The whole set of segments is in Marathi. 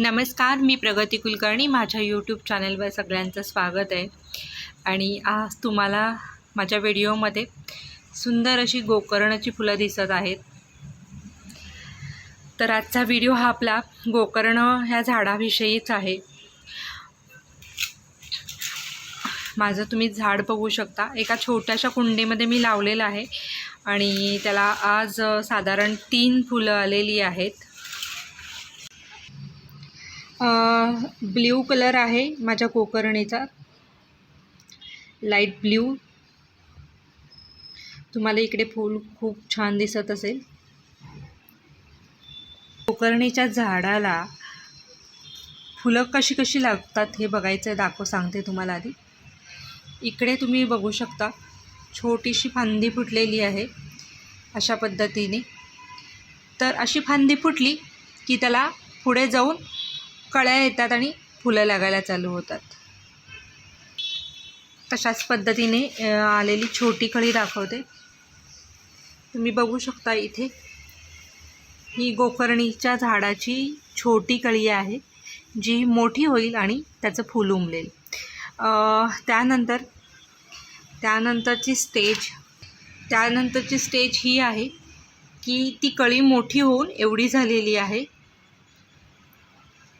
नमस्कार मी प्रगती कुलकर्णी. माझ्या यूट्यूब चॅनलवर सगळ्यांचं स्वागत आहे. आणि आज तुम्हाला माझ्या व्हिडिओमध्ये सुंदर अशी गोकर्णाची फुलं दिसत आहेत. तर आजचा व्हिडिओ हा आपला गोकर्ण ह्या झाडाविषयीच आहे. माझं तुम्ही झाड बघू शकता. एका छोट्याशा कुंडीमध्ये मी लावलेलं आहे. आणि त्याला आज साधारण तीन फुलं आलेली आहेत. ब्ल्यू कलर आहे माझ्या कोकर्णीचा लाइट ब्ल्यू तुम्हाला इकडे फूल खूप छान दिसत असेल. कोकर्णीच्या झाडाला फुलं कशी कशी लागतात हे बघायचं दाखव सांगते तुम्हाला आधी. इकडे तुम्ही बघू शकता छोटीशी फांदी फुटलेली आहे अशा पद्धतीने. तर अशी फांदी फुटली की त्याला पुढे जाऊन कळ्या येतात आणि फुलं लागायला चालू होतात. तशाच पद्धतीने आलेली छोटी कळी दाखवते. तुम्ही बघू शकता इथे. ही गोकर्णीच्या झाडाची छोटी कळी आहे जी मोठी होईल आणि त्याचं फूल उमलेल. त्यानंतर त्यानंतरची स्टेज त्यानंतरची स्टेज ही आहे की ती कळी मोठी होऊन एवढी झालेली आहे.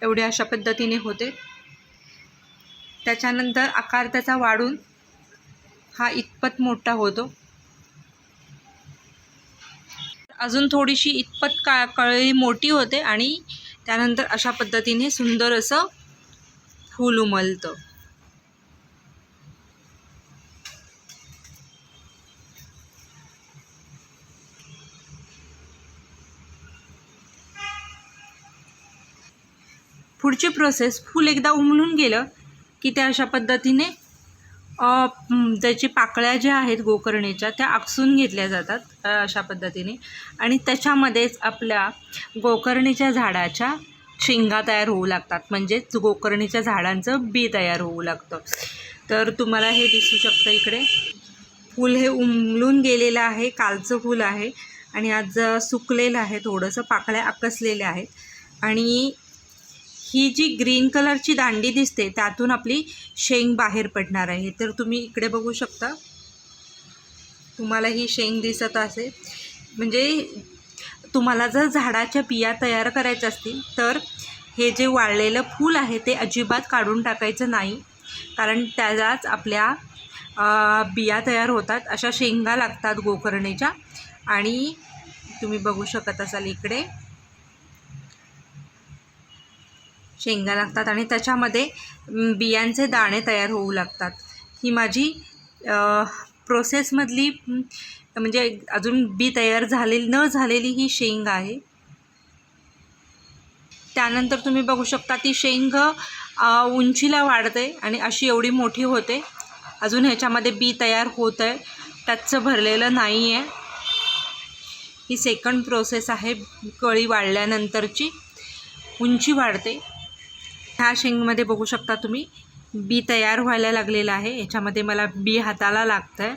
एवढे अशा पद्धतीने होते. त्याच्यानंतर आकार त्याचा वाढून हा इतपत मोठा होतो. अजून थोडीशी इतपत का कळी मोठी होते आणि त्यानंतर अशा पद्धतीने सुंदर असं फूल उमलतं. पुढची प्रोसेस फूल एकदा उमलून गेलं की त्या अशा पद्धतीने त्याची पाकळ्या ज्या आहेत गोकर्णीच्या त्या आकसून घेतल्या जातात अशा पद्धतीने. आणि त्याच्यामध्येच आपल्या गोकर्णीच्या झाडाच्या शेंगा तयार होऊ लागतात. म्हणजेच गोकर्णीच्या झाडांचं बी तयार होऊ लागतं. तर तुम्हाला हे दिसू शकतं इकडे. फूल हे उमलून गेलेलं आहे कालचं फूल आहे. आणि आज सुकलेलं आहे थोडंसं पाकळ्या आकसलेल्या आहेत. आणि ही जी ग्रीन कलरची दांडी दिसते त्यातून आपली शेंग बाहेर पडणार आहे. तर तुम्ही इकडे बघू शकता. तुम्हाला ही शेंग दिसत असेल म्हणजे तुम्हाला जर झाडाच्या बिया तयार करायच्या असतील तर हे जे वाळलेलं फूल आहे ते अजिबात काढून टाकायचं नाही. कारण त्यालाच आपल्या बिया तयार होतात. अशा शेंगा लागतात गोकर्णेच्या. आणि तुम्ही बघू शकत असाल इकडे. शेंगा लागतात आणि त्याच्यामध्ये बियांचे दाणे तयार होऊ लागतात. ही माझी प्रोसेसमधली म्हणजे अजून बी तयार झालेली न झालेली ही शेंग आहे. त्यानंतर तुम्ही बघू शकता ती शेंग उंचीला वाढते आणि अशी एवढी मोठी होते. अजून ह्याच्यामध्ये बी तयार होत आहे. त्याचं भरलेलं नाही आहे ही सेकंड प्रोसेस आहे कळी वाढल्यानंतरची. उंची वाढते. ह्या शेंगमध्ये बघू शकता तुम्ही. बी तयार व्हायला लागलेलं आहे. याच्यामध्ये मला बी हाताला लागतं आहे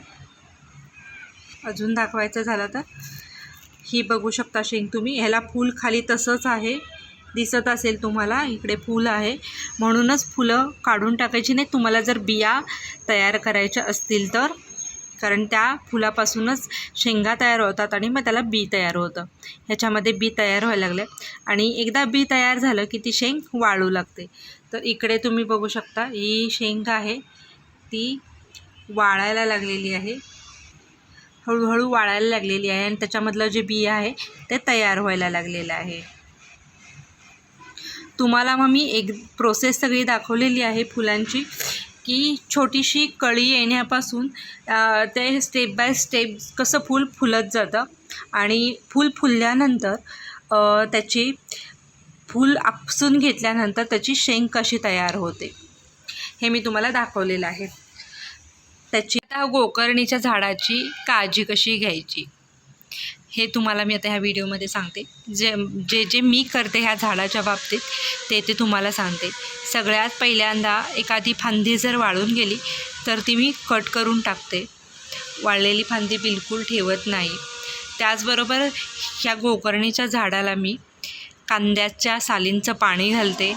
अजून दाखवायचं झालं तर. ही बघू शकता शेंग तुम्ही. ह्याला फूल खाली तसंच आहे. दिसत असेल तुम्हाला. इकडे फूल आहे. म्हणूनच फुलं काढून टाकायची नाही तुम्हाला जर बिया तयार करायच्या असतील तर. कारण त्या फुलापासूनच शेंगा तयार होतात आणि मग त्याला बी तयार होतं. ह्याच्यामध्ये बी तयार व्हायला लागले. आणि एकदा बी तयार झालं की ती शेंग वाळू लागते. तर इकडे तुम्ही बघू शकता ही शेंग आहे ती वाळायला लागलेली आहे. हळूहळू वाळायला लागलेली आहे आणि त्याच्यामधलं जे बी आहे ते तयार व्हायला लागलेलं आहे. तुम्हाला मग मी एक प्रोसेस सगळी दाखवलेली आहे फुलांची. की छोटीशी कळी येण्यापासून ते स्टेप बाय स्टेप कसं फूल फुलत जातं आणि फूल फुलल्यानंतर त्याची फूल आपसून घेतल्यानंतर त्याची शेंग कशी तयार होते. हे मी तुम्हाला दाखवलेलं आहे. त्याची आता गोकर्णीच्या झाडाची काळजी कशी घ्यायची? हे तुम्हाला मी आता ह्या व्हिडिओमध्ये सांगते. जे जे जे मी करते ह्या झाडाच्या बाबतीत ते ते तुम्हाला सांगते. सगळ्यात पहिल्यांदा एखादी फांदी जर वाळून गेली तर ती मी कट करून टाकते. वाळलेली फांदी बिलकुल ठेवत नाही. त्याचबरोबर ह्या गोकर्णीच्या झाडाला मी कांद्याच्या सालींचं पाणी घालते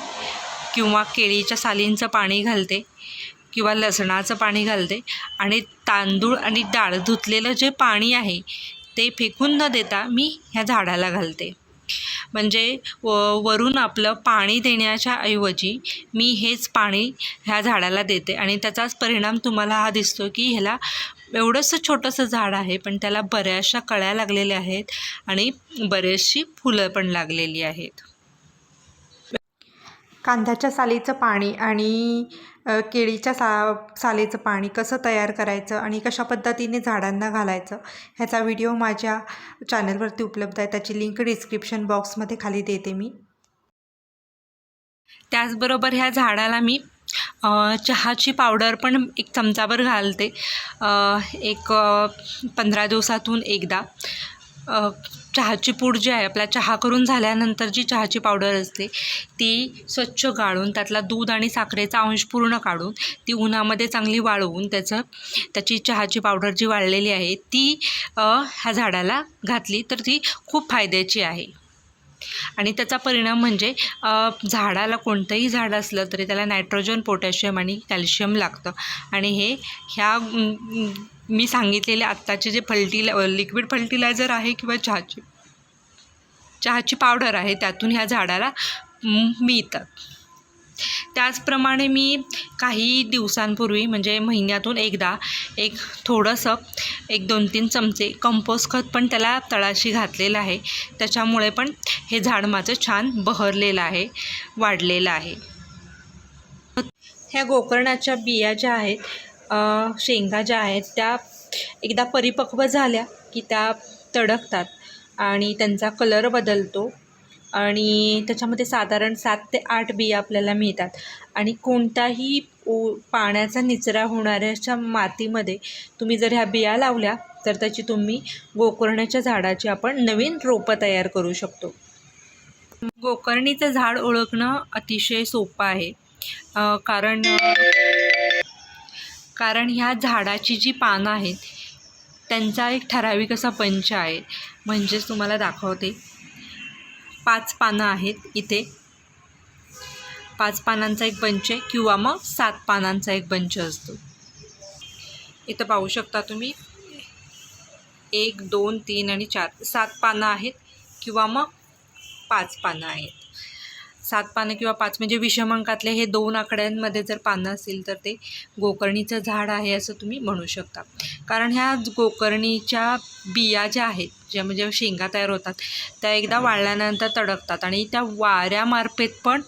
किंवा केळीच्या सालींचं पाणी घालते किंवा लसणाचं पाणी घालते आणि तांदूळ आणि डाळ धुतलेलं जे पाणी आहे ते फेकून न देता मी ह्या झाडाला घालते. म्हणजे व वरून आपलं पाणी देण्याच्या ऐवजी मी हेच पाणी ह्या झाडाला देते आणि त्याचाच परिणाम तुम्हाला हा दिसतो की ह्याला एवढंसं छोटंसं झाड आहे पण त्याला बऱ्याचशा कळ्या लागलेल्या आहेत आणि बरेचशी फुलं पण लागलेली आहेत. कांद्याच्या सालीचं पाणी आणि केळीच्या सा सालीचं पाणी कसं तयार करायचं आणि कशा पद्धतीने झाडांना घालायचं ह्याचा व्हिडिओ माझ्या चॅनलवरती उपलब्ध आहे. त्याची लिंक डिस्क्रिप्शन बॉक्समध्ये खाली देते मी. त्याचबरोबर ह्या झाडाला मी चहाची पावडर पण एक चमचाभर घालते. एक पंधरा दिवसातून एकदा. चहाची पूड जी आहे आपला चहा करून झाल्यानंतर जी चहाची पावडर असते ती स्वच्छ गाळून त्यातला दूध आणि साखरेचा अंश पूर्ण काढून ती उन्हामध्ये चांगली वाळवून त्याचं त्याची चहाची पावडर जी वाळलेली आहे ती ह्या झाडाला घातली तर ती खूप फायद्याची आहे. आणि त्याचा परिणाम म्हणजे झाडाला कोणतंही झाड असलं तरी त्याला नायट्रोजन पोटॅशियम आणि कॅल्शियम लागतं. आणि हे ह्या मी सांगितलेले आत्ताचे जे फर्टिला लिक्विड फर्टिलायझर आहे किंवा चहाची चहाची पावडर आहे त्यातून ह्या झाडाला मिळतात. त्याचप्रमाणे मी काही दिवसांपूर्वी म्हणजे महिन्यातून एकदा एक थोडंसं एक दोन तीन चमचे कंपोस्ट खत पण त्याला तळाशी घातलेलं आहे. त्याच्यामुळे पण हे झाड माझं छान बहरलेलं आहे वाढलेलं आहे. ह्या गोकर्णाच्या बिया ज्या आहेत शेंगा ज्या आहेत त्या एकदा परिपक्व झाल्या की त्या तडकतात आणि त्यांचा कलर बदलतो आणि त्याच्यामध्ये साधारण सात ते आठ बिया आपल्याला मिळतात. आणि कोणताही ओ पाण्याचा निचरा होणाऱ्याच्या मातीमध्ये तुम्ही जर ह्या बिया लावल्या तर त्याची तुम्ही गोकर्णाच्या झाडाची आपण नवीन रोपं तयार करू शकतो. गोकर्णीचं झाड ओळखणं अतिशय सोपं आहे. कारण कारण ह्या झाडाची जी पानं आहेत त्यांचा एक ठराविक असा पंच आहे. म्हणजेच तुम्हाला दाखवते. पाच पानं आहेत इथे. पाच पानांचा एक पंच आहे किंवा मग सात पानांचा एक बंच असतो. इथं पाहू शकता तुम्ही. एक दोन तीन आणि चार. सात पानं आहेत किंवा मग पाच पानं आहेत. सात पानं किंवा पाच म्हणजे विषमांकातले हे दोन आकड्यांमध्ये जर पानं असतील तर ते गोकर्णीचं झाड आहे असं तुम्ही म्हणू शकता. कारण ह्या गोकर्णीच्या बिया ज्या आहेत ज्या म्हणजे शेंगा तयार होतात त्या एकदा वाळल्यानंतर तडकतात आणि त्या वाऱ्यामार्फेत पण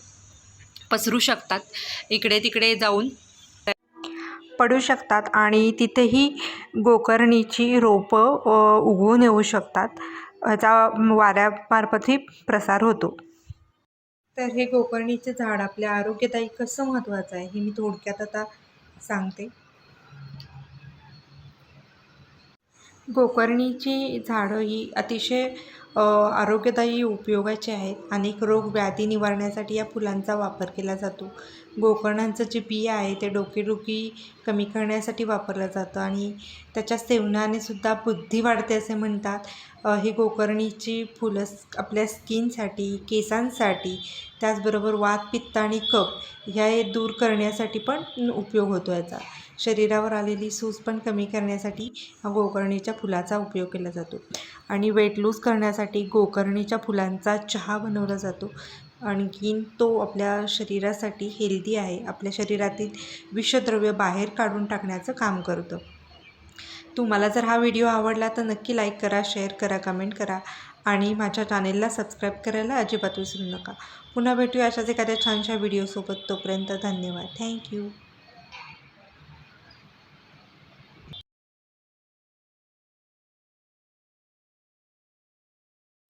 पसरू शकतात. इकडे तिकडे जाऊन पडू शकतात आणि तिथेही गोकर्णीची रोपं उगवून येऊ शकतात. ह्याचा वाऱ्यामार्फतही प्रसार होतो. तर हे गोकर्णीचे झाड आपल्या आरोग्यदायी कसं महत्त्वाचं आहे हे मी थोडक्यात आता सांगते. गोकर्णीची झाडं ही अतिशय आरोग्यदायी उपयोगाची आहेत. अनेक रोग व्याधी निवारण्यासाठी या फुलांचा वापर केला जातो. गोकर्णांचं जे बिया आहे ते डोकेदुखी कमी करण्यासाठी वापरलं जातं आणि त्याच्या सेवनाने सुद्धा बुद्धी वाढते असे म्हणतात. ही गोकर्णीची फुलं आपल्या स्किनसाठी केसांसाठी त्याचबरोबर वात पित्त आणि कप ह्या दूर करण्यासाठी पण उपयोग होतो याचा. शरीरावर आलेली सूज पण कमी करण्यासाठी हा गोकर्णीच्या फुलाचा उपयोग केला जातो. आणि वेट लूज करण्यासाठी गोकर्णीच्या फुलांचा चहा बनवला जातो. आणखीन तो आपल्या शरीरासाठी हेल्दी आहे. आपल्या शरीरातील विषद्रव्य बाहेर काढून टाकण्याचं काम करतं. तुम्हाला जर हा व्हिडिओ आवडला तर नक्की लाईक करा शेअर करा कमेंट करा आणि माझ्या चॅनेलला सबस्क्राईब करायला अजिबात विसरू नका. पुन्हा भेटूया अशाच एखाद्या छानशा व्हिडिओसोबत. तोपर्यंत धन्यवाद. थँक्यू.